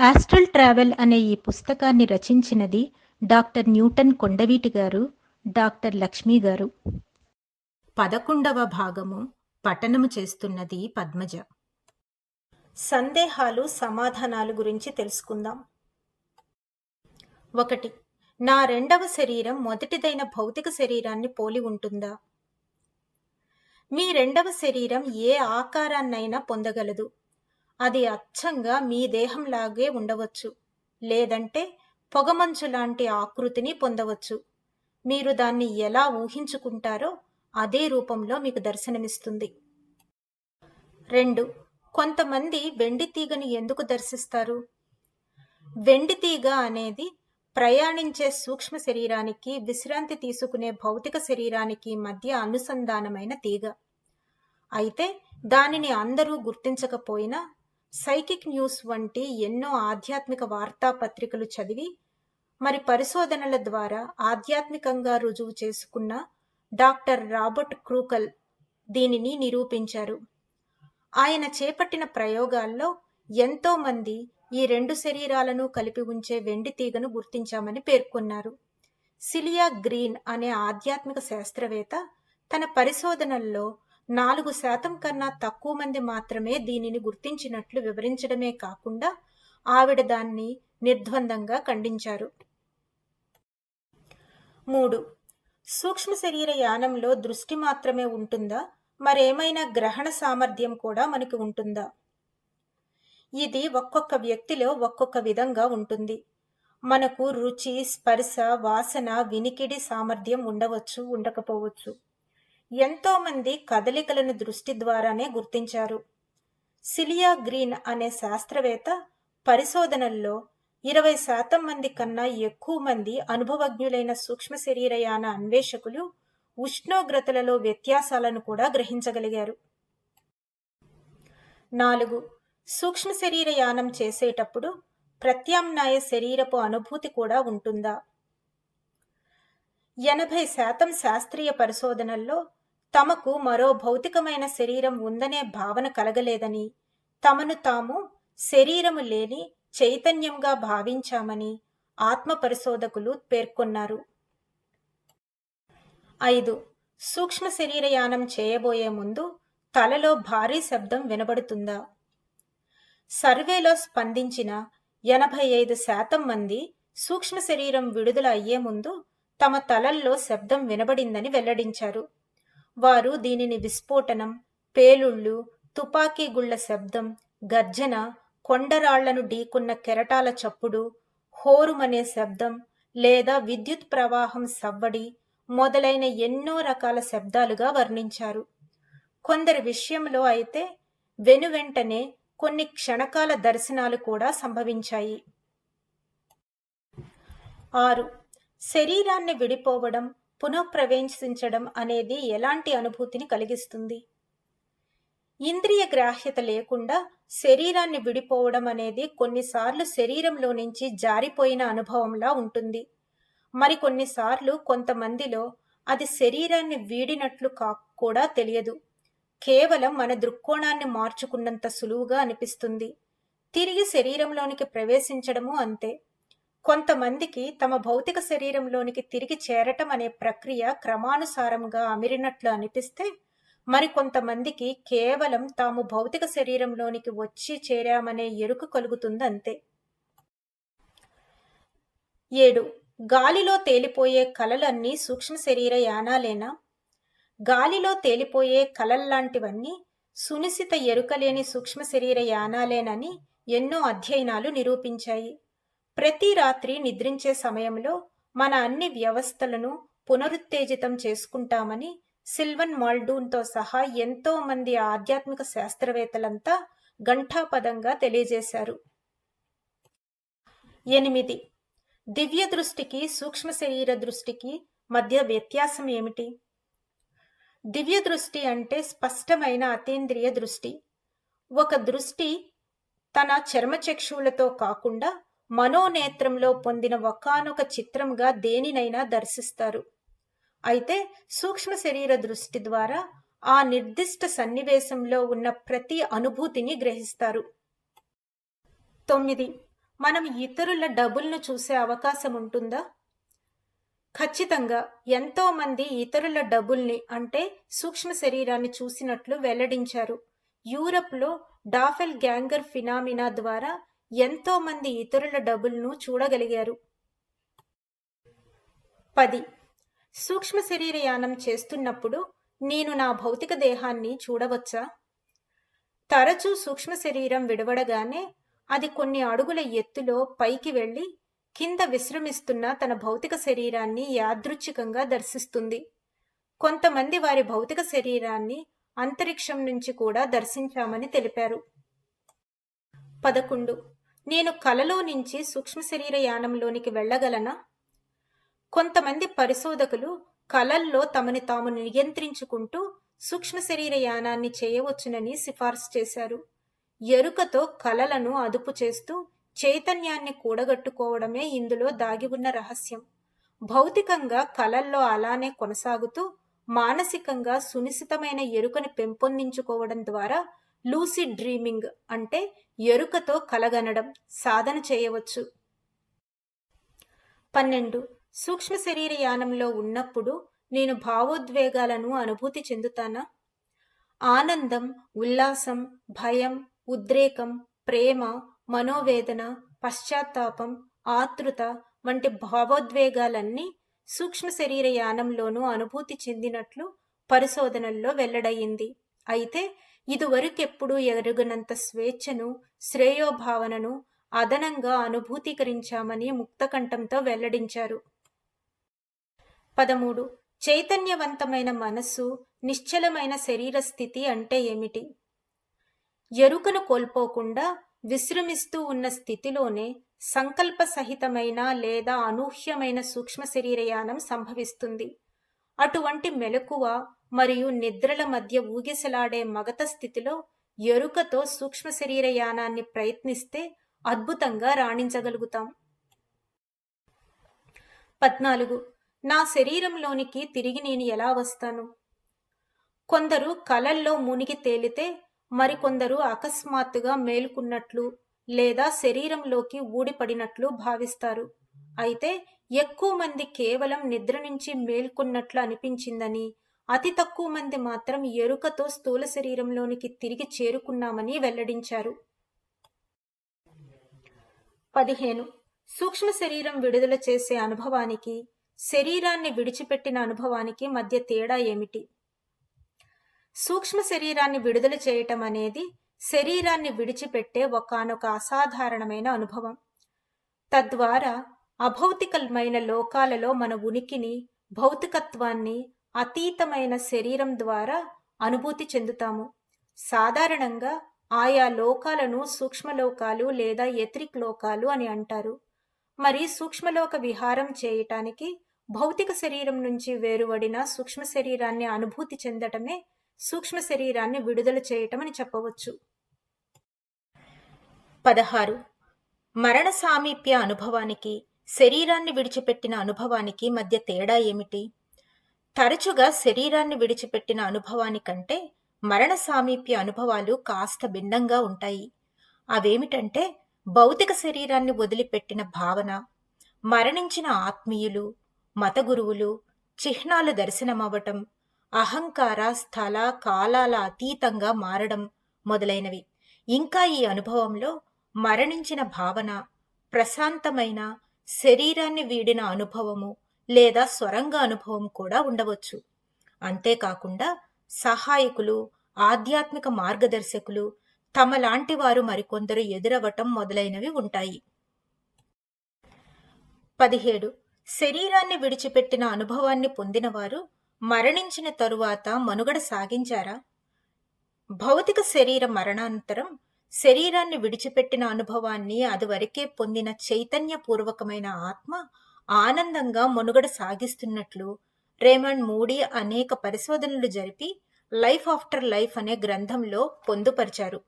Astral travel అనే ఈ పుస్తకాన్ని రచించినది డాక్టర్ న్యూటన్ కొండవీటి గారు డాక్టర్ లక్ష్మి గారు. పదకొండవ భాగము. పఠనము చేస్తున్నది పద్మజ. సందేహాలు సమాధానాలు గురించి తెలుసుకుందాం. ఒకటి. నా రెండవ శరీరం మొదటిదైన భౌతిక శరీరాన్ని పోలి ఉంటుందా? మీ రెండవ శరీరం ఏ ఆకారాన్నైనా పొందగలదు. అది అచ్చంగా మీ దేహంలాగే ఉండవచ్చు. లేదంటే పొగమంచు లాంటి ఆకృతిని పొందవచ్చు. మీరు దాన్ని ఎలా ఊహించుకుంటారో అదే రూపంలో మీకు దర్శనమిస్తుంది. రెండు. కొంతమంది వెండి తీగని ఎందుకు దర్శిస్తారు? వెండి తీగ అనేది ప్రయాణించే సూక్ష్మ శరీరానికి విశ్రాంతి తీసుకునే భౌతిక శరీరానికి మధ్య అనుసంధానమైన తీగ. అయితే దానిని అందరూ గుర్తించకపోయినా సైకిక్ న్యూస్ వంటి ఎన్నో ఆధ్యాత్మిక వార్తాపత్రికలు చదివి మరి పరిశోధనల ద్వారా ఆధ్యాత్మికంగా రుజువు చేసుకున్న డాక్టర్ రాబర్ట్ క్రూకల్ దీనిని నిరూపించారు. ఆయన చేపట్టిన ప్రయోగాల్లో ఎంతోమంది ఈ రెండు శరీరాలను కలిపి ఉంచే వెండి తీగను గుర్తించామని పేర్కొన్నారు. సిలియా గ్రీన్ అనే ఆధ్యాత్మిక శాస్త్రవేత్త తన పరిశోధనల్లో నాలుగు శాతం కన్నా తక్కువ మంది మాత్రమే దీనిని గుర్తించినట్లు వివరించడమే కాకుండా ఆవిడ దాన్ని నిర్ద్వందంగా ఖండించారు. మూడు. సూక్ష్మ శరీర యానంలో దృష్టి మాత్రమే ఉంటుందా? మరేమైనా గ్రహణ సామర్థ్యం కూడా మనకి ఉంటుందా? ఇది ఒక్కొక్క వ్యక్తిలో ఒక్కొక్క విధంగా ఉంటుంది. మనకు రుచి స్పర్శ వాసన వినికిడి సామర్థ్యం ఉండవచ్చు ఉండకపోవచ్చు. ఎంతోమంది కదలికలను దృష్టి ద్వారానే గుర్తించారు. సిలియా గ్రీన్ అనే శాస్త్రవేత్త పరిశోధనల్లో ఇరవై శాతం మంది కన్నా ఎక్కువ మంది అనుభవజ్ఞులైన సూక్ష్మ శరీరయాన అన్వేషకులు ఉష్ణోగ్రతలలో వ్యత్యాసాలను కూడా గ్రహించగలిగారు. నాలుగు సూక్ష్మ శరీర యానం చేసేటప్పుడు ప్రత్యామ్నాయ శరీరపు అనుభూతి కూడా ఉంటుందా? ఎనభై శాతం శాస్త్రీయ పరిశోధనల్లో తమకు మరో భౌతికమైన శరీరం ఉందనే భావన కలగలేదని తమను తాము శరీరము లేని చైతన్యంగా భావించామని ఆత్మ పరిశోధకులు పేర్కొన్నారు. ఐదు. సూక్ష్మ శరీరయానం చేయబోయే ముందు తలలో భారీ శబ్దం వినబడుతుందా? సర్వేలో స్పందించిన ఎనభై ఐదు శాతం మంది సూక్ష్మ శరీరం విడుదల అయ్యే ముందు తమ తలల్లో శబ్దం వినబడిందని వెల్లడించారు. వారు దీనిని విస్ఫోటనం పేలుళ్ళు తుపాకీ గుళ్ళ శబ్దం గర్జన కొండరాళ్ళను ఢీకున్న కెరటాల చప్పుడు హోరుమనే శబ్దం లేదా విద్యుత్ ప్రవాహం సవ్వడి మొదలైన ఎన్నో రకాల శబ్దాలుగా వర్ణించారు. కొందరి విషయంలో అయితే వెనువెంటనే కొన్ని క్షణకాల దర్శనాలు కూడా సంభవించాయి. ఆరు. శరీరాన్ని విడిపోవడం పునఃప్రవేశించడం అనేది ఎలాంటి అనుభూతిని కలిగిస్తుంది? ఇంద్రియ గ్రాహ్యత లేకుండా శరీరాన్ని విడిపోవడం అనేది కొన్నిసార్లు శరీరంలో నుంచి జారిపోయిన అనుభవంలా ఉంటుంది. మరికొన్నిసార్లు కొంతమందిలో అది శరీరాన్ని వీడినట్లు కా కూడా తెలియదు. కేవలం మన దృక్కోణాన్ని మార్చుకున్నంత సులువుగా అనిపిస్తుంది. తిరిగి శరీరంలోనికి ప్రవేశించడము అంతే. కొంతమందికి తమ భౌతిక శరీరంలోనికి తిరిగి చేరటం అనే ప్రక్రియ క్రమానుసారంగా అమిరినట్లు అనిపిస్తే మరికొంతమందికి కేవలం తాము భౌతిక శరీరంలోనికి వచ్చి చేరామనే ఎరుక కలుగుతుందంతే. ఏడు. గాలిలో తేలిపోయే కలలన్నీ సూక్ష్మ శరీర యానాలేనా? గాలిలో తేలిపోయే కలల్లాంటివన్నీ సునిశిత ఎరుకలేని సూక్ష్మ శరీర యానాలేనని ఎన్నో అధ్యయనాలు నిరూపించాయి. ప్రతి రాత్రి నిద్రించే సమయంలో మన అన్ని వ్యవస్థలను పునరుత్తేజితం చేసుకుంటామని సిల్వన్ మాల్డూన్తో సహా ఎంతో మంది ఆధ్యాత్మిక శాస్త్రవేత్తలంతా ఘంటాపదంగా తెలియజేశారు. ఎనిమిది. దివ్య దృష్టికి సూక్ష్మ శరీర దృష్టికి మధ్య వ్యత్యాసం ఏమిటి? దివ్య దృష్టి అంటే స్పష్టమైన అతీంద్రియ దృష్టి. ఒక దృష్టి తన చర్మచక్షువులతో కాకుండా మనోనేత్రంలో పొందిన ఒకానొక చిత్రంగా దేనినైనా దర్శిస్తారు. అయితే సూక్ష్మ శరీర దృష్టి ద్వారా ఆ నిర్దిష్ట సన్నివేశంలో ఉన్న ప్రతి అనుభూతిని గ్రహిస్తారు. తొమ్మిది. మనం ఇతరుల డబ్బులను చూసే అవకాశం ఉంటుందా? ఖచ్చితంగా. ఎంతో మంది ఇతరుల డబ్బుల్ని అంటే సూక్ష్మ శరీరాన్ని చూసినట్లు వెల్లడించారు. యూరప్లో డాఫెల్ గ్యాంగర్ ఫినామినా ద్వారా ఎంతో మంది ఇతరుల డబుల్ను చూడగలిగారు. పది. సూక్ష్మ శరీరయానం చేస్తున్నప్పుడు నేను నా భౌతిక దేహాన్ని చూడవచ్చా? తరచూ సూక్ష్మ శరీరం విడవడగానే అది కొన్ని అడుగుల ఎత్తులో పైకి వెళ్ళి కింద విశ్రమిస్తున్న తన భౌతిక శరీరాన్ని యాదృచ్ఛికంగా దర్శిస్తుంది. కొంతమంది వారి భౌతిక శరీరాన్ని అంతరిక్షం నుంచి కూడా దర్శించామని తెలిపారు. పదకొండు. నేను కలలో నుంచి సూక్ష్మ శరీర యానంలోనికి వెళ్ళగలనా? కొంతమంది పరిశోధకులు కలల్లో తమని తాము నియంత్రించుకుంటూ సూక్ష్మ శరీర యానాన్ని చేయవచ్చునని సిఫార్సు చేశారు. ఎరుకతో కలలను అదుపు చేస్తూ చైతన్యాన్ని కూడగట్టుకోవడమే ఇందులో దాగి ఉన్న రహస్యం. భౌతికంగా కలల్లో అలానే కొనసాగుతూ మానసికంగా సునిశితమైన ఎరుకను పెంపొందించుకోవడం ద్వారా లూసిడ్ డ్రీమింగ్ అంటే ఎరుకతో కలగనడం సాధన చేయవచ్చు. పన్నెండు. సూక్ష్మ శరీర యానంలో ఉన్నప్పుడు నేను భావోద్వేగాలను అనుభూతి చెందుతానా? ఆనందం ఉల్లాసం భయం ఉద్రేకం ప్రేమ మనోవేదన పశ్చాత్తాపం ఆతృత వంటి భావోద్వేగాలన్నీ సూక్ష్మ శరీర యానంలోనూ అనుభూతి చెందినట్లు పరిశోధనల్లో వెల్లడయింది అయితే ఇదివరకెప్పుడు ఎరుగనంత స్వేచ్ఛను శ్రేయోభావనను అదనంగా అనుభూతీకరించామని ముక్తకంఠంతో వెల్లడించారు. పదమూడు. చైతన్యవంతమైన మనస్సు నిశ్చలమైన శరీర స్థితి అంటే ఏమిటి? ఎరుకను కోల్పోకుండా విశ్రమిస్తూ ఉన్న స్థితిలోనే సంకల్ప సహితమైన లేదా అనూహ్యమైన సూక్ష్మ శరీరయానం సంభవిస్తుంది. అటువంటి మెలకువ మరియు నిద్రల మధ్య ఊగిసలాడే మగత స్థితిలో ఎరుకతో సూక్ష్మ శరీరయానాన్ని ప్రయత్నిస్తే అద్భుతంగా రాణించగలుగుతాం. పద్నాలుగు. నా శరీరంలోనికి తిరిగి నేను ఎలా వస్తాను? కొందరు కలల్లో మునిగి తేలితే మరికొందరు అకస్మాత్తుగా మేలుకున్నట్లు లేదా శరీరంలోకి ఊడిపడినట్లు భావిస్తారు. అయితే ఎక్కువ మంది కేవలం నిద్ర నుంచి మేల్కొన్నట్లు అనిపించిందని అతి తక్కువ మంది మాత్రం ఎరుకతో స్థూల శరీరంలోనికి తిరిగి చేరుకున్నామని వెల్లడించారు. పదిహేను. సూక్ష్మ శరీరం విడుదల చేసే అనుభవానికి శరీరాన్ని విడిచిపెట్టిన అనుభవానికి మధ్య తేడా ఏమిటి? సూక్ష్మ శరీరాన్ని విడుదల చేయటం అనేది శరీరాన్ని విడిచిపెట్టే ఒకనొక అసాధారణమైన అనుభవం. తద్వారా అభౌతికమైన లోకాలలో మన ఉనికిని భౌతికత్వాన్ని అతీతమైన శరీరం ద్వారా అనుభూతి చెందుతాము. సాధారణంగా ఆయా లోకాలను సూక్ష్మలోకాలు లేదా ఎత్రిక్ లోకాలు అని అంటారు. మరి సూక్ష్మలోక విహారం చేయటానికి భౌతిక శరీరం నుంచి వేరువడిన సూక్ష్మ శరీరాన్ని అనుభూతి చెందటమే సూక్ష్మ శరీరాన్ని విడుదల చేయటం అని చెప్పవచ్చు. పదహారు. మరణ సామీప్య అనుభవానికి శరీరాన్ని విడిచిపెట్టిన అనుభవానికి మధ్య తేడా ఏమిటి? తరచుగా శరీరాన్ని విడిచిపెట్టిన అనుభవానికంటే మరణ సామీప్య అనుభవాలు కాస్త భిన్నంగా ఉంటాయి. అవేమిటంటే భౌతిక శరీరాన్ని వదిలిపెట్టిన భావన మరణించిన ఆత్మీయులు మత గురువులు చిహ్నాలు దర్శనమవ్వటం అహంకార స్థల కాలాల అతీతంగా మారడం మొదలైనవి. ఇంకా ఈ అనుభవంలో మరణించిన భావన ప్రశాంతమైన శరీరాన్ని వీడిన అనుభవము లేదా స్వరంగ అనుభవం కూడా ఉండవచ్చు. అంతేకాకుండా సహాయకులు ఆధ్యాత్మిక మార్గదర్శకులు తమలాంటి వారు మరికొందరు ఎదురవటం మొదలైనవి ఉంటాయి. పదిహేడు. శరీరాన్ని విడిచిపెట్టిన అనుభవాన్ని పొందినవారు మరణించిన తరువాత మనుగడ సాగించారా? భౌతిక శరీర మరణానంతరం శరీరాన్ని విడిచిపెట్టిన అనుభవాన్ని అదివరకే పొందిన చైతన్యపూర్వకమైన ఆత్మ ఆనందంగా మనుగడ సాగిస్తున్నట్లు రేమండ్ మూడీ అనేక పరిశోధనలు జరిపి లైఫ్ ఆఫ్టర్ లైఫ్ అనే గ్రంథంలో పొందుపరిచారు.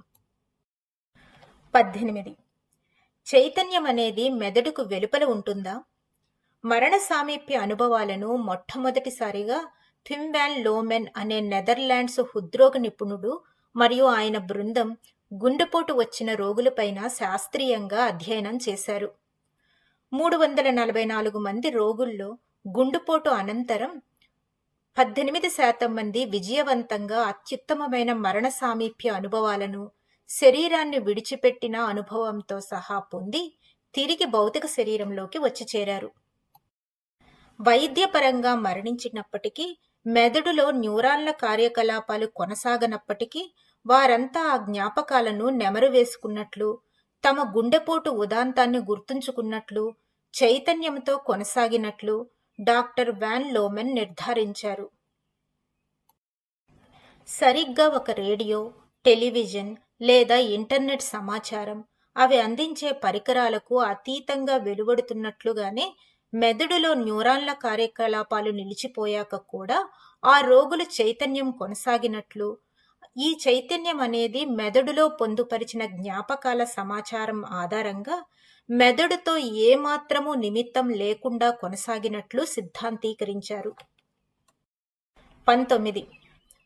పద్దెనిమిది. చైతన్యం అనేది మెదడుకు వెలుపల ఉంటుందా? మరణ సామీప్య అనుభవాలను మొట్టమొదటిసారిగా థిమ్ లోమెన్ అనే నెదర్లాండ్స్ హృద్రోగ నిపుణుడు మరియు ఆయన బృందం గుండెపోటు వచ్చిన రోగులపైన శాస్త్రీయంగా అధ్యయనం చేశారు. మూడు వందల నలభై నాలుగు మంది రోగుల్లో గుండుపోటు అనంతరం పద్దెనిమిది శాతం మంది విజయవంతంగా అత్యుత్తమమైన మరణ సామీప్య అనుభవాలను శరీరాన్ని విడిచిపెట్టిన అనుభవంతో సహా పొంది తిరిగి భౌతిక శరీరంలోకి వచ్చి చేరారు. వైద్యపరంగా మరణించినప్పటికీ మెదడులో న్యూరాన్ల కార్యకలాపాలు కొనసాగనప్పటికీ వారంతా ఆ జ్ఞాపకాలను నెమరు వేసుకున్నట్లు తమ గుండెపోటు ఉదాంతాన్ని గుర్తుంచుకున్నట్లు చైతన్యంతో కొనసాగినట్లు డాక్టర్ వ్యాన్ లోమెన్ నిర్ధారించారు. సరిగ్గా ఒక రేడియో టెలివిజన్ లేదా ఇంటర్నెట్ సమాచారం అవి అందించే పరికరాలకు అతీతంగా వెలువడుతున్నట్లుగానే మెదడులో న్యూరాన్ల కార్యకలాపాలు నిలిచిపోయాక కూడా ఆ రోగుల చైతన్యం కొనసాగినట్లు ఈ చైతన్యం అనేది మెదడులో పొందుపరిచిన జ్ఞాపకాల సమాచారం ఆధారంగా మెదడుతో ఏమాత్రము నిమిత్తం లేకుండా కొనసాగినట్లు సిద్ధాంతీకరించారు. పంతొమ్మిది.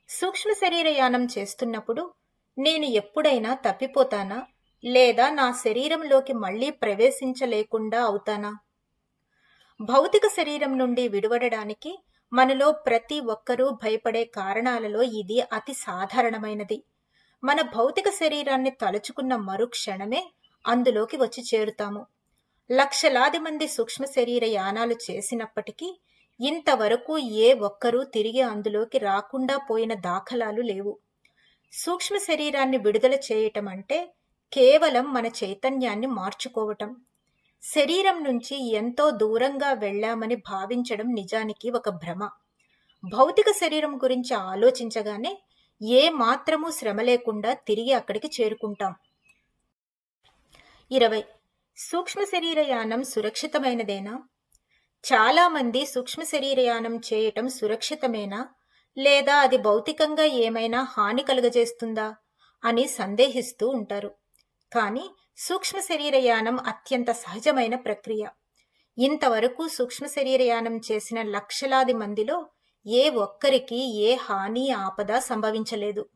సూక్ష్మ శరీరయానం చేస్తున్నప్పుడు నేను ఎప్పుడైనా తప్పిపోతానా? లేదా నా శరీరంలోకి మళ్ళీ ప్రవేశించలేకుండా అవుతానా? భౌతిక శరీరం నుండి విడువడడానికి మనలో ప్రతి ఒక్కరూ భయపడే కారణాలలో ఇది అతి సాధారణమైనది. మన భౌతిక శరీరాన్ని తలుచుకున్న మరుక్షణమే అందులోకి వచ్చి చేరుతాము. లక్షలాది మంది సూక్ష్మ శరీర యానాలు చేసినప్పటికీ ఇంతవరకు ఏ ఒక్కరూ తిరిగి అందులోకి రాకుండా పోయిన దాఖలాలు లేవు. సూక్ష్మ శరీరాన్ని విడుదల చేయటం అంటే కేవలం మన చైతన్యాన్ని మార్చుకోవటం. శరీరం నుంచి ఎంతో దూరంగా వెళ్ళామని భావించడం నిజానికి ఒక భ్రమ. భౌతిక శరీరం గురించి ఆలోచించగానే ఏ మాత్రమూ శ్రమ లేకుండా తిరిగి అక్కడికి చేరుకుంటాం. ఇరవై. సూక్ష్మ శరీరయానం సురక్షితమైనదేనా? చాలామంది సూక్ష్మ శరీరయానం చేయటం సురక్షితమేనా? లేదా అది భౌతికంగా ఏమైనా హాని కలుగజేస్తుందా? అని సందేహిస్తూ ఉంటారు. కానీ సూక్ష్మ శరీరయానం అత్యంత సహజమైన ప్రక్రియ. ఇంతవరకు సూక్ష్మ శరీరయానం చేసిన లక్షలాది మందిలో ఏ ఒక్కరికి ఏ హాని ఆపద సంభవించలేదు.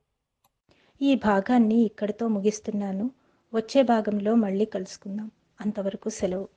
ఈ భాగాన్ని ఇక్కడితో ముగిస్తున్నాను. వచ్చే భాగంలో మళ్ళీ కలుసుకుందాం. అంతవరకు సెలవు.